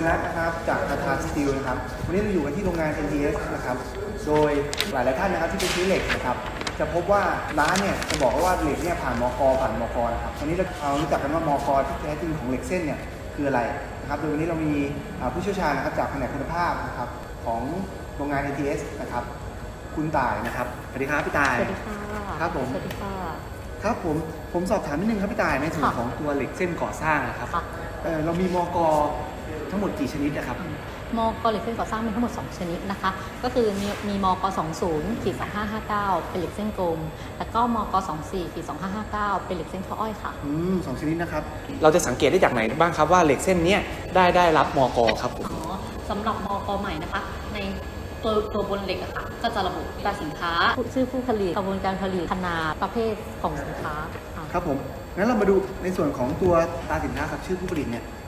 อยู่กันที่โรงงาน NTS นะครับโดยหลายๆท่านนะครับที่ไปซื้อเหล็กนะครับจะพบว่าร้านเนี่ยจะบอกว่าเหล็กเนี่ยผ่านมกผ่านมกนะครับวันนี้เราเอารู้จักกันว่ามกที่แท้จริงของเหล็กเส้นเนี่ยคืออะไรนะครับโดยวันนี้เรามีอ่าผู้เชี่ยวชาญนะครับจากแผนกคุณภาพนะครับของโรงงาน NTS นะครับคุณต่ายนะครับสวัสดีครับพี่ต่ายสวัสดีค่ะครับผมสวัสดีค่ะครับผมผมสอบถามนิดนึงครับพี่ต่ายในส่วนค่ะของตัวเหล็กเส้นก่อสร้างนะครับค่ะเอ่อเรามีมก ทั้งหมดกี่ชนิดนะครับมกเหล็กเส้นก่อสร้างมีทั้งหมด 2 ชนิดนะคะ ก็คือมีมีมก20ขีด2559 เป็นเหล็กเส้นกลม แล้วก็มก24ขีด2559 เป็นเหล็กเส้นข้ออ้อยค่ะ อืมสองชนิดนะครับ เราจะสังเกตได้จากไหนบ้างครับว่าเหล็กเส้นเนี้ยได้ได้รับมกครับผม อ๋อสำหรับมกใหม่นะคะ ในตัวตัวบนเหล็กอะค่ะ ก็จะระบุตราสินค้า ชื่อผู้ผลิตกระบวนการผลิตขนาดประเภทของสินค้าค่ะ ครับผม งั้นเรามาดูในส่วนของตัวตราสินค้าครับชื่อผู้ผลิตเนี่ยอ่า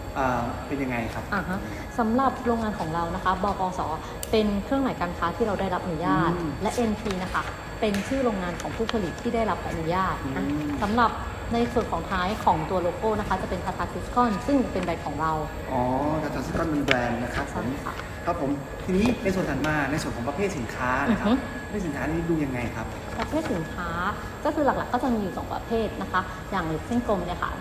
เป็นยังไงครับอ่าฮะสำหรับโรงงานของเรานะคะบกสเป็นเครื่องหมายการค้าที่เราได้รับอนุญาตอืมและ NP นะคะเป็นชื่อโรงงานของผู้ผลิตที่ได้รับอนุญาตนะอืมสำหรับในส่วนของท้ายของตัวโลโก้นะคะ จะเป็นคาทาซิสคอนซึ่งเป็นแบรนด์ของเรา อ๋อดาตาซิคอนเป็นแบรนด์นะครับผใช่มค่ะครับผมทีนี้ในส่วนถัดมาในส่วนของประเภทสินค้านะครับอือฮึประเภทสินค้านี้ดูยังไงครับ ประเภทสินค้าก็คือหลักๆก็จะมีอยู่สองประเภทนะคะ อย่างเหล็กเส้นกลมเนี่ยค่ะ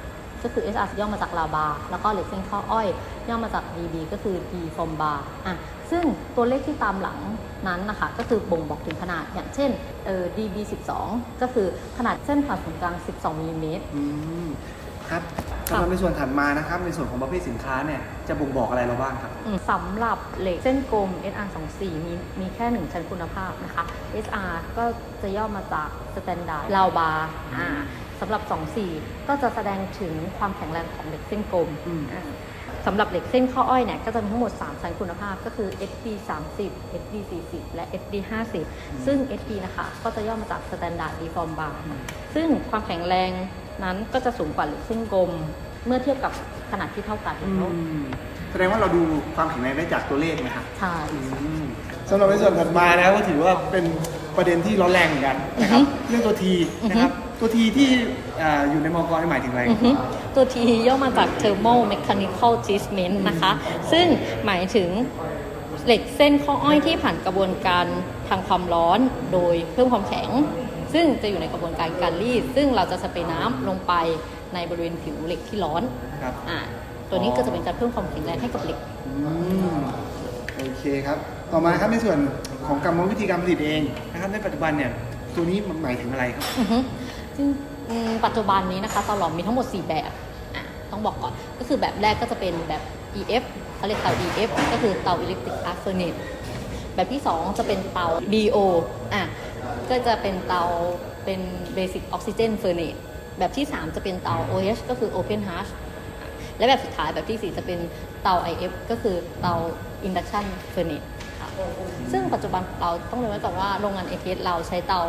ก็คือ SR ย่อมาจากลาบา แล้วก็เหล็กเส้นข้ออ้อย ย่อมาจาก DB ก็คือ D from bar อะซึ่งตัวเลขที่ตามหลังนั้นนะคะก็คือบ่งบอกถึงขนาดอย่างเช่นเอ่อ DB 12 ก็คือขนาดเส้นผ่านศูนย์กลาง 12มิลลิเมตร อืมครับค่ะสำหรับในส่วนถัดมานะครับ ในส่วนของประเภทสินค้าเนี่ยจะบ่งบอกอะไรเราบ้างครับ อืมสำหรับเหล็กเส้นกลม SR 24มีมีแค่หนึ่งชั้นคุณภาพนะคะ SR ก็จะย่อมาจาก Standard ลาวบาอ่า สำหรับ 24 ก็จะแสดงถึงความแข็งแรงของเหล็กเส้นกลมอืมอ่าสำหรับเหล็กเส้นข้ออ้อยเนี่ยก็จะมีทั้งหมด3ชั้นคุณภาพก็คือ SD 30 SD 40 และ SD 50 ซึ่ง SD นะคะก็จะย่อมาจาก Standard Deform Bar ซึ่งความแข็งแรงนั้นก็จะสูงกว่าเหล็กเส้นกลม เมื่อเทียบกับขนาดที่เท่ากันอืมแสดงว่าเราดูความแข็งแรงได้จากตัวเลขนะครับใช่สำหรับในส่วนถัดมานะครับก็ถือว่าเป็นประเด็นที่ร้อนแรงเหมือนกันนะครับเรื่องตัวทีนะครับ ตัวทีที่อ่าอยู่ในมกนี่หมายถึงอะไรอือฮึตัว T ย่อมาจาก Thermal Mechanical Treatment นะคะ ซึ่งหมายถึงเหล็กเส้นข้ออ้อยที่ผ่านกระบวนการทางความร้อนโดยเพิ่มความแข็ง ซึ่งจะอยู่ในกระบวนการการรีด ซึ่งเราจะสเปรย์น้ำลงไปในบริเวณผิวเหล็กที่ร้อนครับอ่าตัวนี้ก็จะเป็นการเพิ่มความแข็งแรงให้กับเหล็ก อืมโอเคครับ ต่อมาครับในส่วนของกรรมวิธีการผลิตเองนะครับในปัจจุบันเนี่ยตัวนี้มันหมายถึงอะไรครับ อือฮึ ซึ่งปัจจุบันนี้นะคะเตาหลอมมีทั้งหมด 4 แบบต้องบอกก่อนก็คือแบบแรกก็จะเป็นแบบ EF เขาเรียกเตา EF ก็คือเตา Electric Arc Furnace แบบที่ 2 จะเป็นเตา BO อะก็จะเป็นเตาเป็น Basic Oxygen Furnace แบบที่ 3 จะเป็นเตา OH ก็คือ Open Hearth และแบบสุดท้ายแบบที่ 4 จะเป็นเตา IF ก็คือเตา Induction Furnace ค่ะซึ่งปัจจุบันเราต้องเรียนไว้ก่อนว่าโรงงาน ATS เราใช้เตา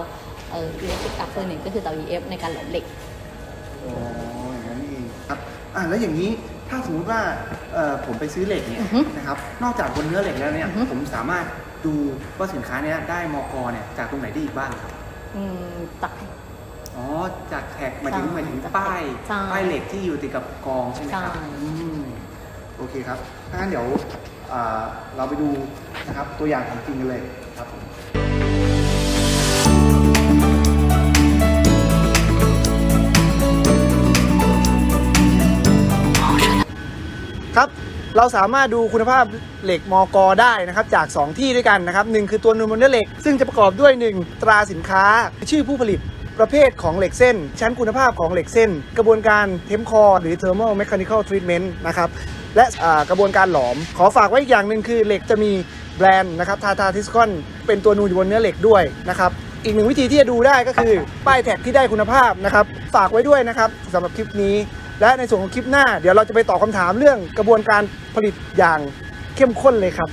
เอ่อ Electric Arc Furnace ก็คือเตา EF ในการหลอมเหล็ก อ๋ออย่างนั้นนี่เองครับอ่าแล้วอย่างนี้ถ้าสมมติว่าเอ่อผมไปซื้อเหล็กเนี่ยอือฮึนะครับนอกจากบนเนื้อเหล็กแล้วเนี่ยอือฮึ ผมสามารถดูว่าสินค้าเนี้ยได้มกเนี่ยจากตรงไหนได้อีกบ้างครับอืมตัก อ๋อจากแท็กหมายถึงใช่หมายถึงจากป้ายใช่ป้ายเหล็กที่อยู่ติดกับกองใช่ไหมครับใช่ อืมโอเคครับถ้างั้นเดี๋ยวอ่าเราไปดูนะครับตัวอย่างของจริงกันเลยครับผมค เราสามารถดูคุณภาพเหล็กมอกได้นะครับจาก 2 ที่ด้วยกันนะครับหนึ่งคือตัวนูนบนเนื้อเหล็ก ซึ่งจะประกอบด้วย 1 ตราสินค้า ชื่อผู้ผลิต ประเภทของเหล็กเส้น ชั้นคุณภาพของเหล็กเส้น กระบวนการเทมคอร์หรือ thermal mechanical treatment นะครับและกระบวนการหลอม ขอฝากไว้อีกอย่างหนึ่งคือเหล็กจะมีแบรนด์นะครับทาทาทิสคอนเป็นตัวนูนอยู่บนเนื้อเหล็กด้วยนะครับอีกหนึ่งวิธีที่จะดูได้ก็คือ ป้ายแท็กที่ได้คุณภาพนะครับ ฝากไว้ด้วยนะครับสำหรับคลิปนี้ และในส่วนของคลิปหน้า เดี๋ยวเราจะไปตอบคำถามเรื่องกระบวนการผลิตอย่างเข้มข้นเลยครับ